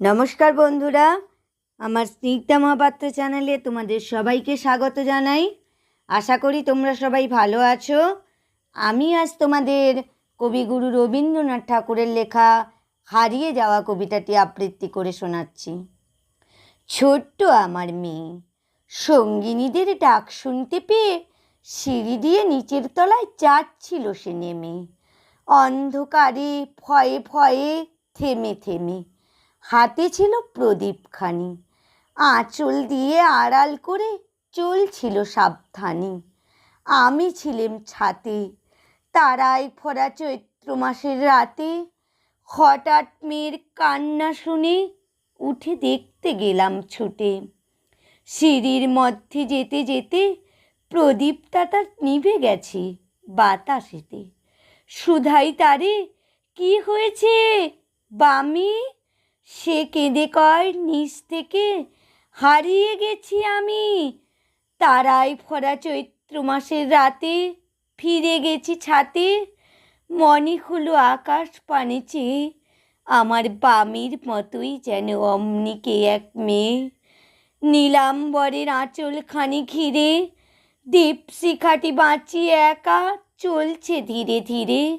নমস্কার বন্ধুরা, আমার স্নিগ্ধা মহাপাত্র চ্যানেলে তোমাদের সবাইকে স্বাগত জানাই। আশা করি তোমরা সবাই ভালো আছো। আমি আজ তোমাদের কবিগুরু রবীন্দ্রনাথ ঠাকুরের লেখা হারিয়ে যাওয়া কবিতাটি আবৃত্তি করে শোনাচ্ছি। ছোট্ট আমার মেয়ে, সঙ্গিনীদের ডাক শুনতে পেয়ে সিঁড়ি দিয়ে নিচের তলায় যাচ্ছিল সে নেমে। অন্ধকারে ভয়ে ভয়ে থেমে থেমে হাতে ছিল প্রদীপখানি আঁচল দিয়ে আড়াল করে চলছিল সাবধানে। আমি ছিলাম ছাতে। তারায় ভরা চৈত্র মাসের রাতে হঠাৎ মেয়ের কান্না শুনে উঠে দেখতে গেলাম ছুটে। সিঁড়ির মধ্যে যেতে যেতে প্রদীপটা তার নিভে গেছে বাতাসেতে। সুধাই তারে, কি হয়েছে? বামি? সে কেঁদে কয় নিচ থেকে হারিয়ে গেছি আমি। তারাই ভরা চৈত্র মাসের রাতে ফিরে গেছি ছাতে। মনে হলো আকাশ পানে চেয়ে, আমার বামির মতোই যেন অমনিকে এক মেয়ে। নীলাম্বরের আঁচলখানি ঘিরে, দীপশিখাটি বাঁচিয়ে একা চলছে ধীরে ধীরে।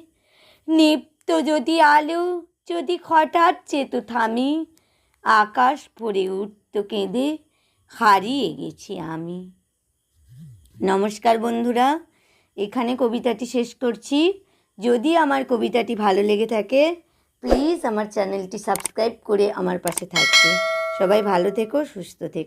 নিপ্ত যদি আলো যদি হঠাৎ চেতু থামি, আকাশ ভরে উঠত কেঁদে, হারিয়ে গেছি আমি। নমস্কার বন্ধুরা, এখানে কবিতাটি শেষ করছি। যদি আমার কবিতাটি ভালো লেগে থাকে প্লিজ আমার চ্যানেলটি সাবস্ক্রাইব করে আমার পাশে থাকবে। সবাই ভালো থেকো, সুস্থ থেকো।